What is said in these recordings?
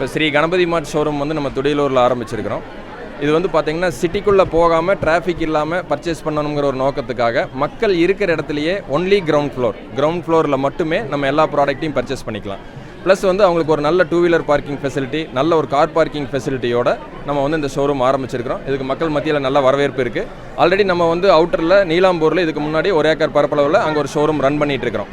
இப்போ ஸ்ரீ கணபதி மார்ட் ஷோரூம் வந்து நம்ம துடியலூரில் ஆரம்பிச்சிருக்கிறோம். இது வந்து பார்த்திங்கன்னா சிட்டிக்குள்ளே போகாமல் டிராஃபிக் இல்லாமல் பர்ச்சேஸ் பண்ணணுங்கிற ஒரு நோக்கத்துக்காக மக்கள் இருக்கிற இடத்துலையே ஒன்லி கிரவுண்ட் ஃப்ளோர் கிரவுண்ட் ஃப்ளோரில் மட்டுமே நம்ம எல்லா ப்ராடக்ட்டையும் பர்ச்சேஸ் பண்ணிக்கலாம். ப்ளஸ் வந்து அவங்களுக்கு ஒரு நல்ல டூ வீலர் பார்க்கிங் ஃபெசிலிட்டி நல்ல ஒரு கார் பார்க்கிங் ஃபெசிலிட்டியோட நம்ம வந்து இந்த ஷோரூம் ஆரம்பிச்சிருக்கிறோம். இதுக்கு மக்கள் மத்தியில் நல்ல வரவேற்பு இருக்குது ஆல்ரெடி நம்ம வந்து அவுட்டரில் நீலாம்பூரில் இதுக்கு முன்னாடி ஒரு ஏக்கர் பரப்பளவில் அங்கே ஒரு ஷோரூம் ரன் பண்ணிகிட்டு இருக்கிறோம்.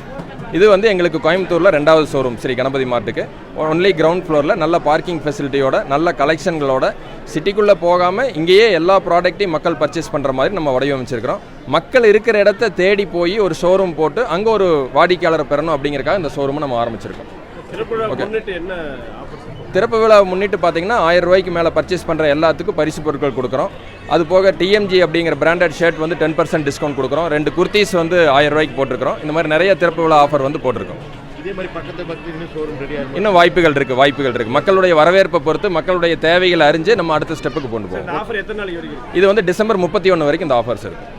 இது வந்து எங்களுக்கு கோயம்புத்தூரில் ரெண்டாவது ஷோரூம் ஸ்ரீ கணபதி மார்ட்டுக்கு. ஒன்லி கிரவுண்ட் ஃப்ளோரில் நல்ல பார்க்கிங் ஃபெசிலிட்டியோட நல்ல கலெக்ஷன்களோட சிட்டிக்குள்ளே போகாமல் இங்கேயே எல்லா ப்ராடக்ட்டையும் மக்கள் பர்ச்சேஸ் பண்ணுற மாதிரி நம்ம வடிவமைச்சிருக்கிறோம். மக்கள் இருக்கிற இடத்த தேடி போய் ஒரு ஷோரூம் போட்டு அங்கே ஒரு வாடிக்கையாளரை பெறணும் அப்படிங்கிறக்காக இந்த ஷோரூமை நம்ம ஆரம்பிச்சிருக்கோம். திறப்பு விழாவை முன்னிட்டு பார்த்தீங்கன்னா ஆயிரம் ரூபாய்க்கு மேலே பர்ச்சேஸ் பண்ணுற எல்லாத்துக்கும் பரிசு பொருட்கள் கொடுக்குறோம். அது போக டிஎம்ஜி அப்படிங்கிற பிராண்டட் ஷர்ட் வந்து டென் பர்சன்ட் டிஸ்கவுண்ட் கொடுக்குறோம். ரெண்டு குர்த்திஸ் வந்து ஆயிரம் ரூபாய்க்கு போட்டிருக்கிறோம். இந்த மாதிரி நிறைய திறப்பு விழா ஆஃபர் வந்து போட்டிருக்கோம். இன்னும் வாய்ப்புகள் இருக்குது வாய்ப்புகள் இருக்குது மக்களுடைய வரவேற்பை பொறுத்து மக்களுடைய தேவைகளை அறிஞ்சு நம்ம அடுத்த ஸ்டெப்புக்கு கொண்டு போவோம். இருக்கு? இது வந்து டிசம்பர் முப்பத்தி ஒன்று வரைக்கும் இந்த ஆஃபர்ஸ் இருக்குது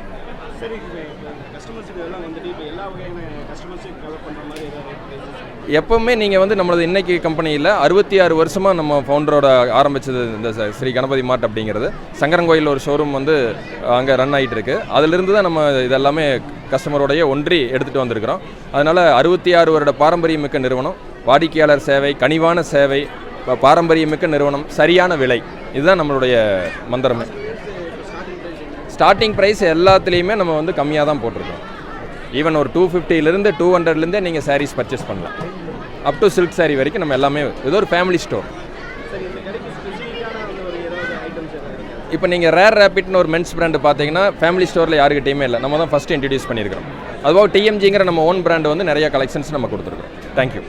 எப்பவுமே நீங்கள் வந்து நம்மளது இன்னைக்கு கம்பெனியில் அறுபத்தி ஆறு வருஷமாக நம்ம ஃபவுண்டரோட ஆரம்பிச்சது இந்த ஸ்ரீ கணபதி மார்ட் அப்படிங்கிறது. சங்கரங்கோயில் ஒரு ஷோரூம் வந்து அங்கே ரன் ஆகிட்டு இருக்கு அதிலிருந்து தான் நம்ம இதெல்லாமே கஸ்டமரோடைய ஒன்றி எடுத்துகிட்டு வந்திருக்கிறோம். அதனால் அறுபத்தி ஆறு வருட பாரம்பரியமிக்க நிறுவனம் வாடிக்கையாளர் சேவை கனிவான சேவை பாரம்பரியமிக்க நிறுவனம் சரியான விலை. இதுதான் நம்மளுடைய மந்திரமே. ஸ்டார்டிங் ப்ரைஸ் எல்லாத்துலேயுமே நம்ம வந்து கம்மியாக தான் போட்டிருக்கோம். ஈவன் ஒரு டூ ஃபிஃப்டிலேருந்து டூ ஹண்ட்ரட்லேருந்தே நீங்கள் சாரீஸ் பர்ச்சேஸ் பண்ணலாம். அப் டு சில்க் சாரீ வரைக்கும் நம்ம எல்லாமே இது ஒரு ஃபேமிலி ஸ்டோர் இப்போ நீங்கள் ரேர் ரேபிட்னு ஒரு மென்ஸ் பிராண்டு பார்த்தீங்கன்னா ஃபேமிலி ஸ்டோரில் யாருக்கிட்டையுமே இல்லை. நம்ம தான் ஃபஸ்ட்டு இன்ட்ரடியூஸ் பண்ணியிருக்கிறோம். அதுவாக டிஎம்ஜிங்கிற நம்ம ஓன் பிராண்டு வந்து நிறைய கலெக்ஷன்ஸ் நம்ம கொடுத்துருக்கோம் தேங்க்யூ